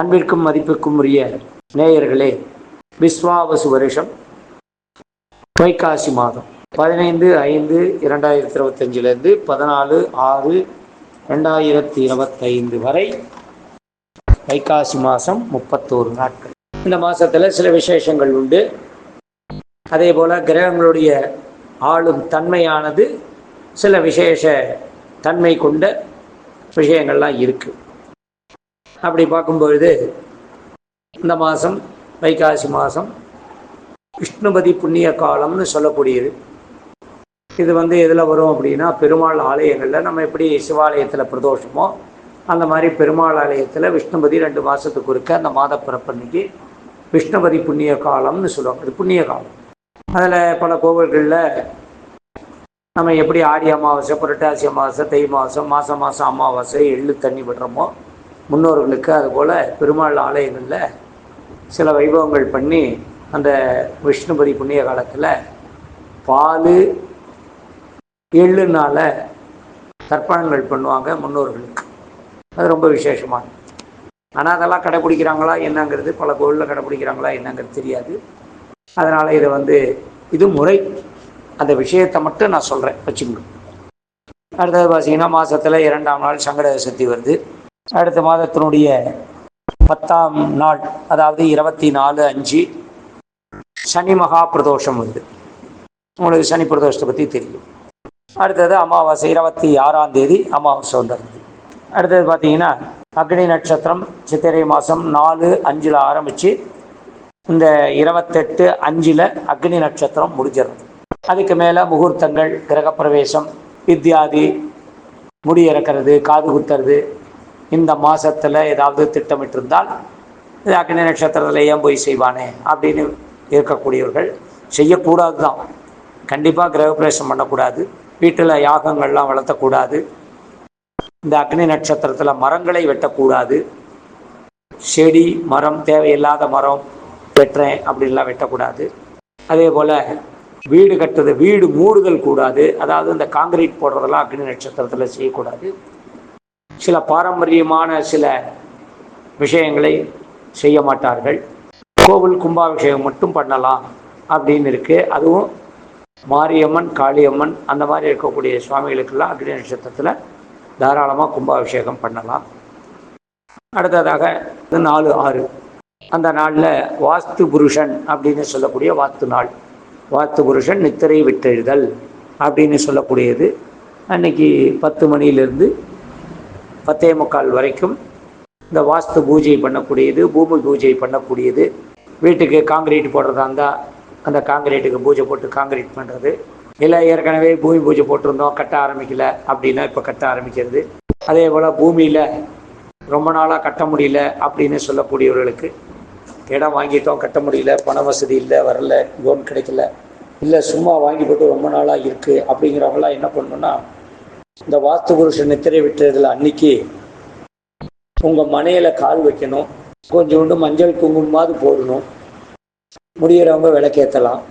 அன்பிற்கும் மதிப்பிற்கும் உரிய நேயர்களே விஸ்வாவசு வருஷம் வைகாசி மாதம். பதினைந்து ஐந்து இரண்டாயிரத்தி இருபத்தஞ்சிலேருந்து பதினாலு ஆறு ரெண்டாயிரத்தி இருபத்தைந்து வரை வைகாசி மாதம் முப்பத்தோரு நாட்கள். இந்த மாதத்தில் சில விசேஷங்கள் உண்டு. அதே போல் கிரகங்களுடைய ஆளும் தன்மையானது சில விசேஷ தன்மை கொண்ட விஷயங்கள்லாம் இருக்குது அப்படி பார்க்கும்பொழுது இந்த மாதம் வைகாசி மாதம் விஷ்ணுபதி புண்ணிய காலம்னு சொல்லக்கூடியது. இது வந்து எதில் வரும் அப்படின்னா பெருமாள் ஆலயங்களில் நம்ம எப்படி சிவாலயத்தில் பிரதோஷமோ அந்த மாதிரி பெருமாள் ஆலயத்தில் விஷ்ணுபதி ரெண்டு மாதத்துக்கு இருக்க அந்த மாத பிறப்பன்னைக்கு விஷ்ணுபதி புண்ணிய காலம்னு சொல்லுவாங்க. இது புண்ணிய காலம். அதில் பல கோவில்களில் நம்ம எப்படி ஆடி அமாவாசை புரட்டாசி அமாவாசை தை மாதம் மாதம் மாதம் அமாவாசை எள்ளு தண்ணி விடுறோமோ முன்னோர்களுக்கு அதுபோல் பெருமாள் ஆலயங்களில் சில வைபவங்கள் பண்ணி அந்த விஷ்ணுபதி புண்ணிய காலத்தில் பால் எள்ளுனால தர்ப்பணங்கள் பண்ணுவாங்க முன்னோர்களுக்கு. அது ரொம்ப விசேஷமானது ஆனால் அதெல்லாம் கடைப்பிடிக்கிறாங்களா என்னங்கிறது பல கோவிலில் கடைப்பிடிக்கிறாங்களா என்னங்கிறது தெரியாது. அதனால் இதை வந்து இது முறை. அந்த விஷயத்தை மட்டும் நான் சொல்கிறேன் வச்சுக்கணும். அடுத்தது பார்த்தீங்கன்னா மாதத்தில் இரண்டாம் நாள் சங்கட சக்தி வருது. அடுத்த மாதத்தினுடைய பத்தாம் நாள் அதாவது இருபத்தி நாலு அஞ்சு சனி மகா பிரதோஷம் வருது. உங்களுக்கு சனி பிரதோஷத்தை பற்றி தெரியும். அடுத்தது அமாவாசை இருபத்தி ஆறாம் தேதி அமாவாசை வந்துடுது அடுத்தது பார்த்தீங்கன்னா அக்னி நட்சத்திரம் சித்திரை மாதம் நாலு அஞ்சில் ஆரம்பித்து இந்த இருபத்தெட்டு அஞ்சில் அக்னி நட்சத்திரம் முடிஞ்சிடுறது அதுக்கு மேலே முகூர்த்தங்கள் கிரகப்பிரவேசம் இத்தியாதி முடி இறக்கிறது காது குத்துறது இந்த மாதத்தில் ஏதாவது திட்டமிட்டிருந்தால் அக்னி நட்சத்திரத்தில் ஏன் போய் செய்வானே? அப்படின்னு இருக்கக்கூடியவர்கள் செய்யக்கூடாது தான் கண்டிப்பாக கிரகப்பிரவேசம் பண்ணக்கூடாது. வீட்டில் யாகங்கள்லாம் வளர்த்தக்கூடாது. இந்த அக்னி நட்சத்திரத்தில் மரங்களை வெட்டக்கூடாது. செடி மரம் தேவையில்லாத மரம் வெட்டுறேன் அப்படின்லாம் வெட்டக்கூடாது. அதே போல் வீடு கட்டுறது வீடு மூடுதல் கூடாது. அதாவது இந்த காங்கிரீட் போடுறதெல்லாம் அக்னி நட்சத்திரத்தில் செய்யக்கூடாது. சில பாரம்பரியமான சில விஷயங்களை செய்ய மாட்டார்கள். கோவில் கும்பாபிஷேகம் மட்டும் பண்ணலாம் அப்படின்னு இருக்குது அதுவும் மாரியம்மன் காளியம்மன் அந்த மாதிரி இருக்கக்கூடிய சுவாமிகளுக்கெல்லாம் அக்னி நட்சத்திரத்தில் தாராளமாக கும்பாபிஷேகம் பண்ணலாம். அடுத்ததாக நாலு ஆறு. அந்த நாளில் வாஸ்து புருஷன் அப்படின்னு சொல்லக்கூடிய வாஸ்து நாள். வாஸ்து புருஷன் நித்திரை விட்டெழுதல் அப்படின்னு சொல்லக்கூடியது. அன்னைக்கு பத்து மணியிலிருந்து பத்தே முக்கால் வரைக்கும் இந்த வாஸ்து பூஜை பண்ணக்கூடியது பூமி பூஜை பண்ணக்கூடியது. வீட்டுக்கு காங்கிரீட் போடுறதா இருந்தால் அந்த காங்கிரீட்டுக்கு பூஜை போட்டு காங்கிரீட் பண்ணுறது இல்லை ஏற்கனவே பூமி பூஜை போட்டிருந்தோம் கட்ட ஆரம்பிக்கல அப்படின்னா இப்போ கட்ட ஆரம்பிக்கிறது. அதே போல் பூமியில் ரொம்ப நாளாக கட்ட முடியல அப்படின்னு சொல்லக்கூடியவர்களுக்கு இடம் வாங்கிட்டோம் கட்ட முடியல பண வசதி இல்லை வரல லோன் கிடைக்கல. இல்லை சும்மா வாங்கி போட்டு ரொம்ப நாளாக இருக்குது அப்படிங்கிறவங்களாம் என்ன பண்ணணும்னா இந்த வாஸ்து புருஷன் நித்திரை விட்டுறதுல அன்னைக்கு உங்கள் மனையில் கால் வைக்கணும். கொஞ்சோண்டு மஞ்சள் குங்குமமாவது போடணும். முடிகிறவங்க விளக்கேற்றலாம்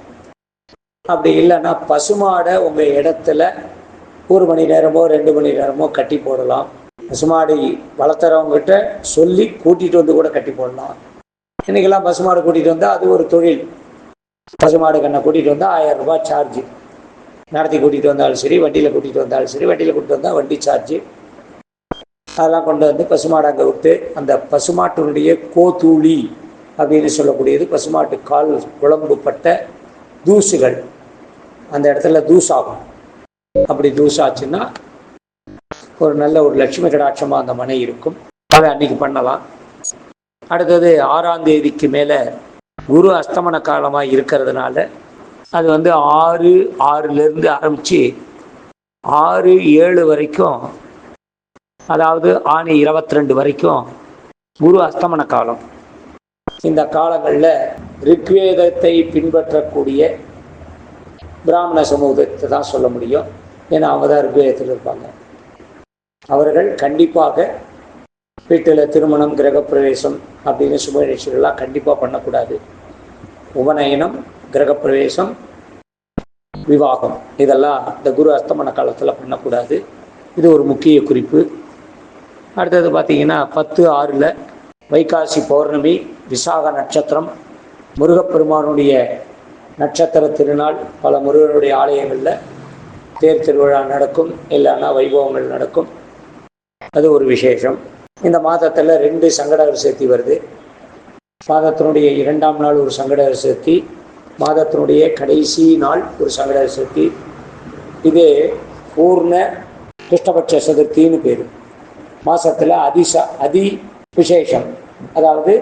அப்படி இல்லைன்னா பசுமாடை உங்கள் இடத்துல ஒரு மணி நேரமோ ரெண்டு மணி நேரமோ கட்டி போடலாம். பசுமாடு வளர்த்துறவங்ககிட்ட சொல்லி கூட்டிகிட்டு வந்து கூட கட்டி போடலாம். இன்றைக்கெல்லாம் பசுமாடு கூட்டிகிட்டு வந்தால் அது ஒரு தொழில். பசுமாடு கண்ணை கூட்டிகிட்டு வந்தால் ஆயிரம் ரூபாய் சார்ஜ் நடத்தி கூட்டிகிட்டு வந்தாலும் சரி வண்டியில் கூட்டிகிட்டு வந்தாலும் சரி வண்டியில் கூட்டிகிட்டு வந்தால் வண்டி சார்ஜு அதெல்லாம் கொண்டு வந்து பசுமாடு அங்கே விட்டு அந்த பசுமாட்டினுடைய கோதூளி அப்படின்னு சொல்லக்கூடியது பசுமாட்டு கால் குழம்புப்பட்ட தூசுகள். அந்த இடத்துல தூசாகும் அப்படி தூசாச்சுன்னா ஒரு நல்ல ஒரு லட்சுமி கடாட்சமாக அந்த மனை இருக்கும். அதை அன்னைக்கு பண்ணலாம். அடுத்தது ஆறாம் தேதிக்கு மேலே குரு அஸ்தமன காலமாக இருக்கிறதுனால அது வந்து ஆறு ஆறுலேருந்து ஆரம்பித்து ஆறு ஏழு வரைக்கும் அதாவது ஆணி இருபத்தி ரெண்டு வரைக்கும் குரு அஸ்தமன காலம். இந்த காலங்களில் ரிக்வேதத்தை பின்பற்றக்கூடிய பிராமண சமூகத்தை தான் சொல்ல முடியும். ஏன்னா அவங்க தான் ரிக்வேதத்தில் இருப்பாங்க. அவர்கள் கண்டிப்பாக வீட்டில் திருமணம் கிரகப்பிரவேசம் அப்படின்னு சுப நிகழ்ச்சிகள்லாம் கண்டிப்பாக பண்ணக்கூடாது. உபநயனம் கிரகப்பிரவேசம் விவாகம். இதெல்லாம் இந்த குரு அஸ்தமன காலத்தில் பண்ணக்கூடாது. இது ஒரு முக்கிய குறிப்பு. அடுத்தது பார்த்தீங்கன்னா பத்து ஆறில் வைகாசி பௌர்ணமி விசாக நட்சத்திரம் முருகப்பெருமானுடைய நட்சத்திர திருநாள் பல முருகனுடைய ஆலயங்களில் தேர் திருவிழா நடக்கும் இல்லைன்னா வைபவங்கள் நடக்கும். அது ஒரு விசேஷம். இந்த மாதத்தில் ரெண்டு சங்கடகர் சேர்த்தி வருது. மாதத்தினுடைய இரண்டாம் நாள் ஒரு சங்கடகர் சேர்த்தி மாதத்தினுடைய கடைசி நாள் ஒரு சங்கட சதுர்த்தி இது பூர்ண கிருஷ்ணபட்ச சதுர்த்தின்னு பேர். மாதத்தில் அதிச அதி விசேஷம். அதாவது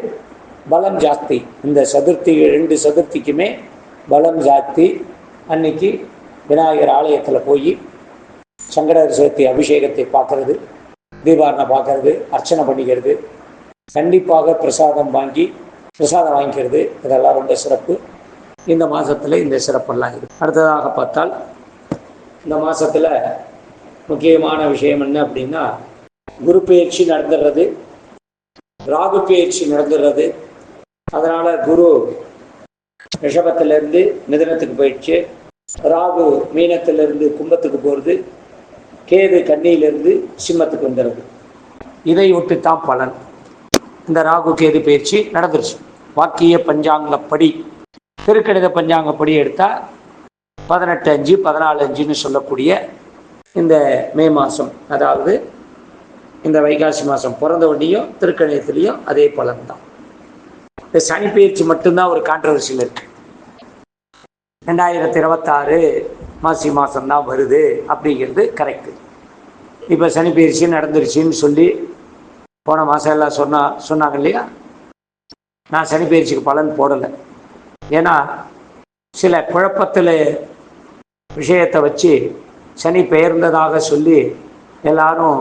பலம் ஜாஸ்தி. இந்த சதுர்த்தி ரெண்டு சதுர்த்திக்குமே பலம் ஜாஸ்தி. அன்னைக்கு விநாயகர் ஆலயத்தில் போய் சங்கடர் சதுர்த்தி அபிஷேகத்தை பார்க்கறது தீபாரணை பார்க்கறது அர்ச்சனை பண்ணிக்கிறது. கண்டிப்பாக பிரசாதம் வாங்கி பிரசாதம் வாங்கிக்கிறது. இதெல்லாம் ரொம்ப சிறப்பு. இந்த மாதத்தில் இந்த சிறப்பெல்லாம் இருக்குது அடுத்ததாக பார்த்தால் இந்த மாதத்தில் முக்கியமான விஷயம் என்ன அப்படின்னா குரு பயிற்சி நடந்துடுறது ராகு பயிற்சி நடந்துடுறது. அதனால் குரு ரிஷபத்திலேருந்து மிதனத்துக்கு போயிடுச்சு. ராகு மீனத்திலிருந்து கும்பத்துக்கு போகிறது கேது கண்ணியிலிருந்து சிம்மத்துக்கு வந்துடுறது. இதை ஒட்டி தான் பலன். இந்த ராகு கேது பயிற்சி நடந்துருச்சு. வாக்கிய பஞ்சாங்கப்படி திருக்கணித பஞ்சாங்கப்படி எடுத்தால் பதினெட்டு அஞ்சு பதினாலு அஞ்சுன்னு சொல்லக்கூடிய இந்த மே மாதம் அதாவது இந்த வைகாசி மாதம் பிறந்த ஒன்றையும் திருக்கணிதத்துலேயும் அதே பலன் தான் இந்த சனிப்பயிற்சி மட்டும்தான் ஒரு கான்ட்ரவர்சியில் இருக்கு. ரெண்டாயிரத்தி இருபத்தாறு மாசி மாதம் தான் வருது அப்படிங்கிறது கரெக்டு இப்போ சனிப்பயிற்சி நடந்துருச்சுன்னு சொல்லி போன மாதம் எல்லாம் சொன்னா சொன்னாங்க இல்லையா? நான் சனிப்பயிற்சிக்கு பலன் போடலை. ஏன்னா சில குழப்பத்தில் விஷயத்தை வச்சு சனி பெயர்ந்ததாக சொல்லி எல்லாரும்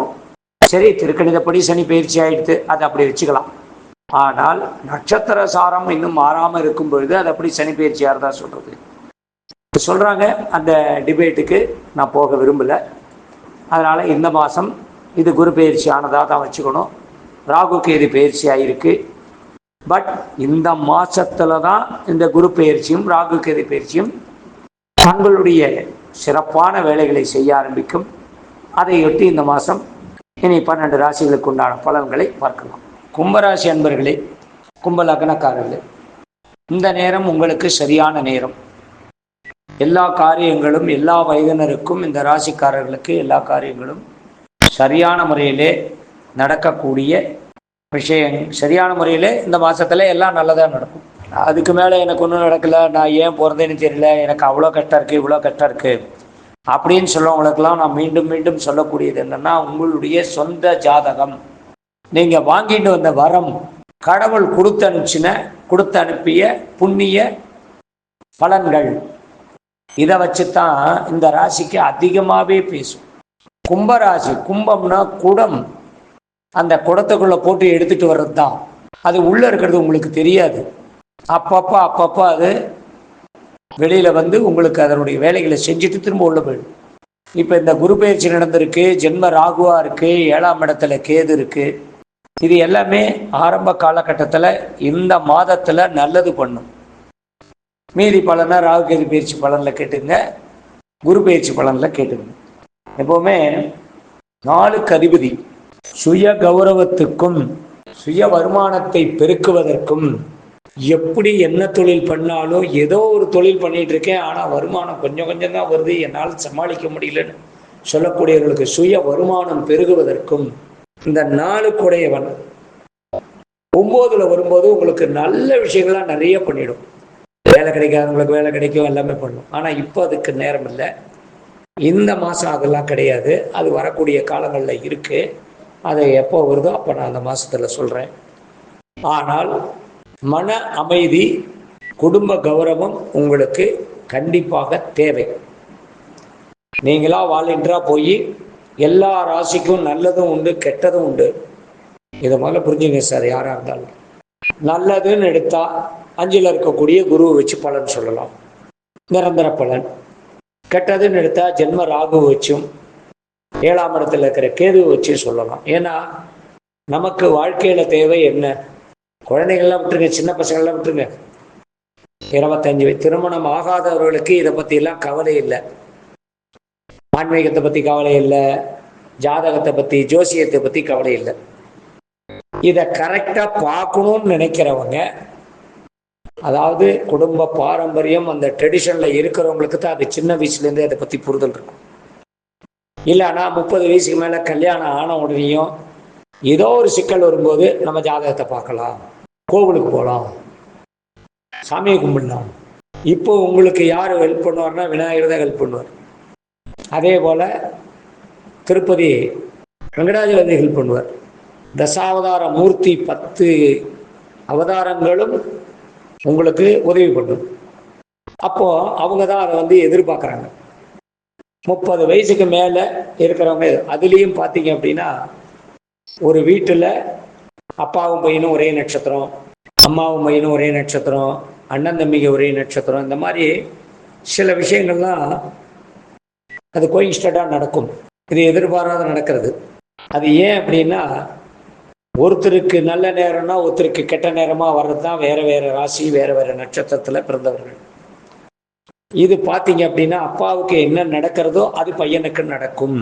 சரி திருக்கணிதப்படி சனி பயிற்சி ஆயிடுத்து அதை அப்படி வச்சுக்கலாம். ஆனால் நட்சத்திர சாரம் இன்னும் மாறாமல் இருக்கும் பொழுது அது அப்படி சனி பயிற்சியாக தான் சொல்கிறது சொல்கிறாங்க அந்த டிபேட்டுக்கு நான் போக விரும்பலை. அதனால் இந்த மாதம் இது குரு பயிற்சி ஆனதாக தான் வச்சுக்கணும். ராகு கேது பயிற்சி ஆகிருக்கு பட் இந்த மாசத்துல தான் இந்த குரு பயிற்சியும் ராகு கதி பயிற்சியும் தங்களுடைய சிறப்பான வேலைகளை செய்ய ஆரம்பிக்கும். அதையொட்டி இந்த மாதம் இனி பன்னெண்டு ராசிகளுக்கு உண்டான பலன்களை பார்க்கலாம். கும்பராசி அன்பர்களே கும்ப லக்னக்காரர்களே இந்த நேரம் உங்களுக்கு சரியான நேரம். எல்லா காரியங்களும் எல்லா வயதினருக்கும் இந்த ராசிக்காரர்களுக்கு எல்லா காரியங்களும் சரியான முறையிலே நடக்கக்கூடிய விஷயம். சரியான முறையில் இந்த மாதத்தில் எல்லாம் நல்லதாக நடக்கும். அதுக்கு மேலே எனக்கு ஒன்றும் நடக்கலை. நான் ஏன் பிறந்தேன்னு தெரியல. எனக்கு அவ்வளோ கஷ்டம் இருக்குது இவ்வளோ கஷ்டம் இருக்குது அப்படின்னு சொல்லவங்களுக்கெல்லாம் நான் மீண்டும் மீண்டும் சொல்லக்கூடியது என்னென்னா உங்களுடைய சொந்த ஜாதகம். நீங்கள் வாங்கிட்டு வந்த வரம் கடவுள் கொடுத்து அனுப்பிச்சின கொடுத்து அனுப்பிய புண்ணிய பலன்கள். இதை வச்சு தான் இந்த ராசிக்கு அதிகமாகவே பேசும். கும்பராசி கும்பம்னா குடம். அந்த குடத்துக்குள்ளே போட்டு எடுத்துட்டு வர்றது தான் அது உள்ளே இருக்கிறது உங்களுக்கு தெரியாது. அப்பப்போ அப்பப்போ அது வெளியில் வந்து உங்களுக்கு அதனுடைய வேலைகளை செஞ்சுட்டு திரும்ப உள்ள போயிடும். இப்போ இந்த குரு பயிற்சி நடந்திருக்கு ஜென்ம ராகுவா இருக்கு ஏழாம் இடத்துல கேது இருக்கு. இது எல்லாமே ஆரம்ப காலகட்டத்தில் இந்த மாதத்தில் நல்லது பண்ணும். மீதி பலனா ராகு கேது பயிற்சி பலனில் கேட்டுங்க. குரு பயிற்சி பலனில் கேட்டுங்க. எப்போவுமே நாளுக்கு அதிபதி. சுய கௌரவத்துக்கும் சுய வருமானத்தை பெருக்குவதற்கும் எப்படி என்ன தொழில் பண்ணாலும் ஏதோ ஒரு தொழில் பண்ணிட்டு இருக்கேன். ஆனால் வருமானம் கொஞ்சம் கொஞ்சம் தான் வருது. என்னால் சமாளிக்க முடியலன்னு சொல்லக்கூடியவர்களுக்கு சுய வருமானம் பெருகுவதற்கும் இந்த நாளுக்குடையவன் ஒம்போதுல வரும்போது உங்களுக்கு நல்ல விஷயங்கள்லாம் நிறைய பண்ணிடும். வேலை கிடைக்காதவங்களுக்கு வேலை கிடைக்கும் எல்லாமே பண்ணும். ஆனால் இப்போ அதுக்கு நேரம் இல்லை. இந்த மாதம் அதெல்லாம் கிடையாது. அது வரக்கூடிய காலங்களில் இருக்குது அதை எப்போ வருதோ அப்போ நான் அந்த மாதத்தில் சொல்கிறேன் ஆனால் மன அமைதி குடும்ப கௌரவம் உங்களுக்கு கண்டிப்பாக தேவை. நீங்களா வாலண்டியராக போய் எல்லா ராசிக்கும் நல்லதும் உண்டு கெட்டதும் உண்டு. இதை முதல்ல புரிஞ்சுங்க சார் யாராக இருந்தாலும். நல்லதுன்னு எடுத்தால் அஞ்சில் இருக்கக்கூடிய குருவை வச்சு பலன் சொல்லலாம். நிரந்தர பலன். கெட்டதுன்னு எடுத்தால் ஜென்ம ராகு வச்சும் ஏழாம் இடத்துல இருக்கிற கேதுவை வச்சு சொல்லலாம் ஏன்னா நமக்கு வாழ்க்கையில தேவை என்ன? குழந்தைகள்லாம் விட்டுருங்க சின்ன பசங்கள்லாம் விட்டுருங்க. இருபத்தஞ்சு வயசு திருமணம் ஆகாதவர்களுக்கு இதை பற்றிலாம் கவலை இல்லை. ஆன்மீகத்தை பற்றி கவலை இல்லை. ஜாதகத்தை பற்றி ஜோசியத்தை பற்றி கவலை இல்லை. இதை கரெக்டாக பார்க்கணும்னு நினைக்கிறவங்க அதாவது குடும்ப பாரம்பரியம் அந்த ட்ரெடிஷனில் இருக்கிறவங்களுக்கு தான் அது சின்ன வயசுலேருந்தே அதை பற்றி புரிதல் இருக்கும். இல்லைன்னா முப்பது வயசுக்கு மேலே கல்யாணம் ஆன உடனேயும் ஏதோ ஒரு சிக்கல் வரும்போது நம்ம ஜாதகத்தை பார்க்கலாம். கோவிலுக்கு போகலாம் சாமியை கும்பிடலாம். இப்போ உங்களுக்கு யார் ஹெல்ப் பண்ணுவார்னா விநாயகர் தான் ஹெல்ப் பண்ணுவார். அதே போல் திருப்பதி வெங்கடாஜலபதி ஹெல்ப் பண்ணுவார். தசாவதார மூர்த்தி பத்து அவதாரங்களும் உங்களுக்கு உதவி பண்ணும். அப்போ அவங்க தான் அதை வந்து எதிர்பார்க்குறாங்க. முப்பது வயசுக்கு மேலே இருக்கிறவங்க அதுலேயும் பார்த்தீங்க அப்படின்னா ஒரு வீட்டில் அப்பாவும் பையனும் ஒரே நட்சத்திரம் அம்மாவும் பையனும் ஒரே நட்சத்திரம் அண்ணன் தம்பிங்க ஒரே நட்சத்திரம் இந்த மாதிரி சில விஷயங்கள்லாம் அது கோயின்ஸ்டடாக நடக்கும். இது எதிர்பாராத நடக்கிறது. அது ஏன் அப்படின்னா ஒருத்தருக்கு நல்ல நேரம்னா ஒருத்தருக்கு கெட்ட நேரமாக வர்றது தான் வேறு வேறு ராசி வேறு வேறு நட்சத்திரத்தில் பிறந்தவர்கள். இது பார்த்தீங்க அப்படின்னா அப்பாவுக்கு என்ன நடக்கிறதோ அது பையனுக்கு நடக்கும்.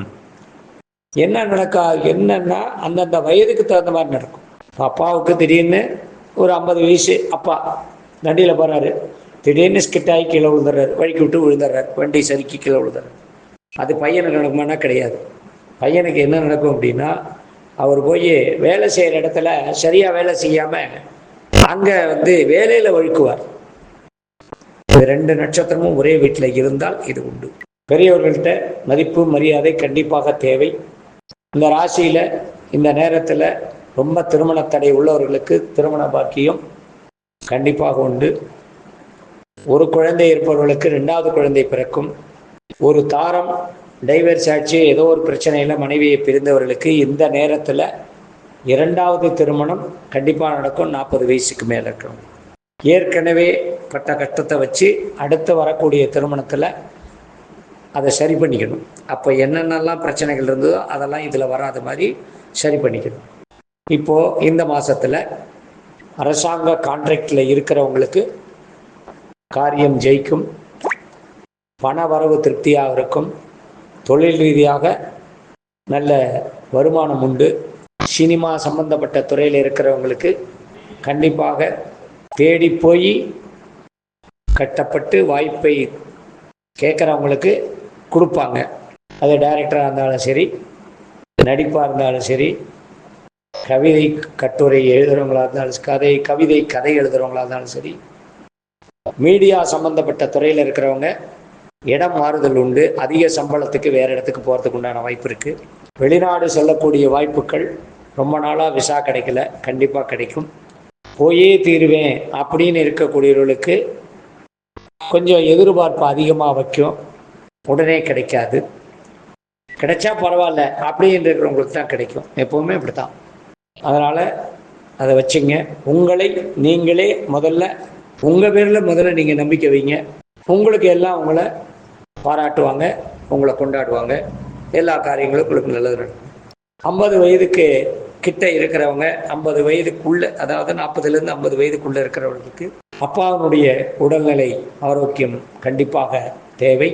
என்ன நடக்கா என்னன்னா அந்தந்த வயதுக்கு தகுந்த மாதிரி நடக்கும். அப்பாவுக்கு திடீர்னு ஒரு ஐம்பது வயசு அப்பா நண்டியில் போகிறாரு திடீர்னு ஸ்கிட்டாகி ஆகி கீழே விழுந்துடுறாரு வழிக்கு விட்டு விழுந்துடுறாரு வண்டி சறுக்கி கீழே விழுந்துறாரு. அது பையனுக்கு நடக்குமானா கிடையாது. பையனுக்கு என்ன நடக்கும் அப்படின்னா அவர் போய் வேலை செய்கிற இடத்துல சரியாக வேலை செய்யாமல் அங்கே வந்து வேலையில் வழுக்குவார். ரெண்டு நட்சத்திரமும் ஒரே வீட்டில் இருந்தால் இது உண்டு. பெரியவர்கள்ட்ட மதிப்பு மரியாதை கண்டிப்பாக தேவை. இந்த ராசியில் இந்த நேரத்தில் ரொம்ப திருமண தடை உள்ளவர்களுக்கு திருமண பாக்கியம் கண்டிப்பாக உண்டு. ஒரு குழந்தை இருப்பவர்களுக்கு ரெண்டாவது குழந்தை பிறக்கும். ஒரு தாரம் டைவர்ஸ் ஆச்சு ஏதோ ஒரு பிரச்சனையில் மனைவியை பிரிந்தவர்களுக்கு இந்த நேரத்தில் இரண்டாவது திருமணம் கண்டிப்பாக நடக்கும். நாற்பது வயசுக்கு மேலே இருக்கணும். ஏற்கனவே பட்ட கஷ்டத்தை வச்சு அடுத்து வரக்கூடிய திருமணத்தில் அதை சரி பண்ணிக்கணும். அப்போ என்னென்னலாம் பிரச்சனைகள் இருந்ததோ அதெல்லாம் இதில் வராத மாதிரி சரி பண்ணிக்கணும். இப்போது இந்த மாதத்தில் அரசாங்க கான்ட்ராக்டில் இருக்கிறவங்களுக்கு காரியம் ஜெயிக்கும் பண வரவு திருப்தியாக இருக்கும் தொழில் ரீதியாக நல்ல வருமானம் உண்டு. சினிமா சம்பந்தப்பட்ட துறையில் இருக்கிறவங்களுக்கு கண்டிப்பாக தேடி போய் கட்டப்பட்டு வாய்ப்பை கேட்குறவங்களுக்கு கொடுப்பாங்க. அது டைரக்டராக இருந்தாலும் சரி நடிப்பாக இருந்தாலும் சரி கவிதை கட்டுரை எழுதுகிறவங்களா இருந்தாலும் கதை கவிதை கதை எழுதுகிறவங்களா இருந்தாலும் சரி மீடியா சம்பந்தப்பட்ட துறையில் இருக்கிறவங்க இடம் மாறுதல் உண்டு. அதிக சம்பளத்துக்கு வேறு இடத்துக்கு போகிறதுக்கு உண்டான வாய்ப்பு இருக்குது வெளிநாடு செல்லக்கூடிய வாய்ப்புகள் ரொம்ப நாளாக விசா கிடைக்கல. கண்டிப்பாக கிடைக்கும். போயே தீருவேன் அப்படின்னு இருக்கக்கூடியவர்களுக்கு கொஞ்சம் எதிர்பார்ப்பு அதிகமாக வைக்கும். உடனே கிடைக்காது. கிடைச்சா பரவாயில்ல. அப்படின்னு இருக்கிறவங்களுக்கு தான் கிடைக்கும். எப்போவுமே இப்படி தான் அதனால் அதை வச்சுங்க. உங்களை நீங்களே முதல்ல உங்கள் பேரில் முதல்ல நீங்கள் நம்பிக்கை வைங்க. உங்களுக்கு எல்லாம் உங்களை பாராட்டுவாங்க உங்களை கொண்டாடுவாங்க. எல்லா காரியங்களும் உங்களுக்கு நல்லது ஐம்பது வயதுக்கு கிட்ட இருக்கிறவங்க ஐம்பது வயதுக்குள்ள அதாவது நாற்பதுலேருந்து ஐம்பது வயதுக்குள்ள இருக்கிறவர்களுக்கு அப்பாவினுடைய உடல்நிலை ஆரோக்கியம் கண்டிப்பாக தேவை.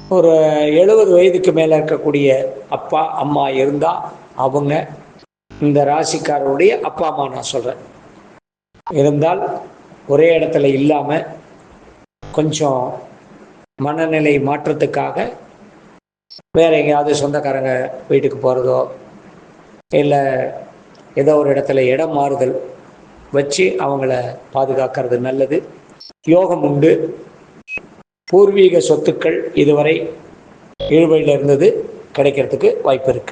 ஒரு எழுபது வயதுக்கு மேலே இருக்கக்கூடிய அப்பா அம்மா இருந்தால் அவங்க இந்த ராசிக்காரருடைய அப்பா அம்மா நான் சொல்கிறேன் இருந்தால் ஒரே இடத்துல இல்லாமல் கொஞ்சம் மனநிலை மாற்றத்துக்காக வேற எங்கேயாவது சொந்தக்காரங்க வீட்டுக்கு போகிறதோ இல்லை ஏதோ ஒரு இடத்துல இடம் மாறுதல் வச்சு அவங்கள பாதுகாக்கிறது நல்லது. யோகம் உண்டு. பூர்வீக சொத்துக்கள் இதுவரை இழுவையில் இருந்தது. கிடைக்கிறதுக்கு வாய்ப்பு இருக்குது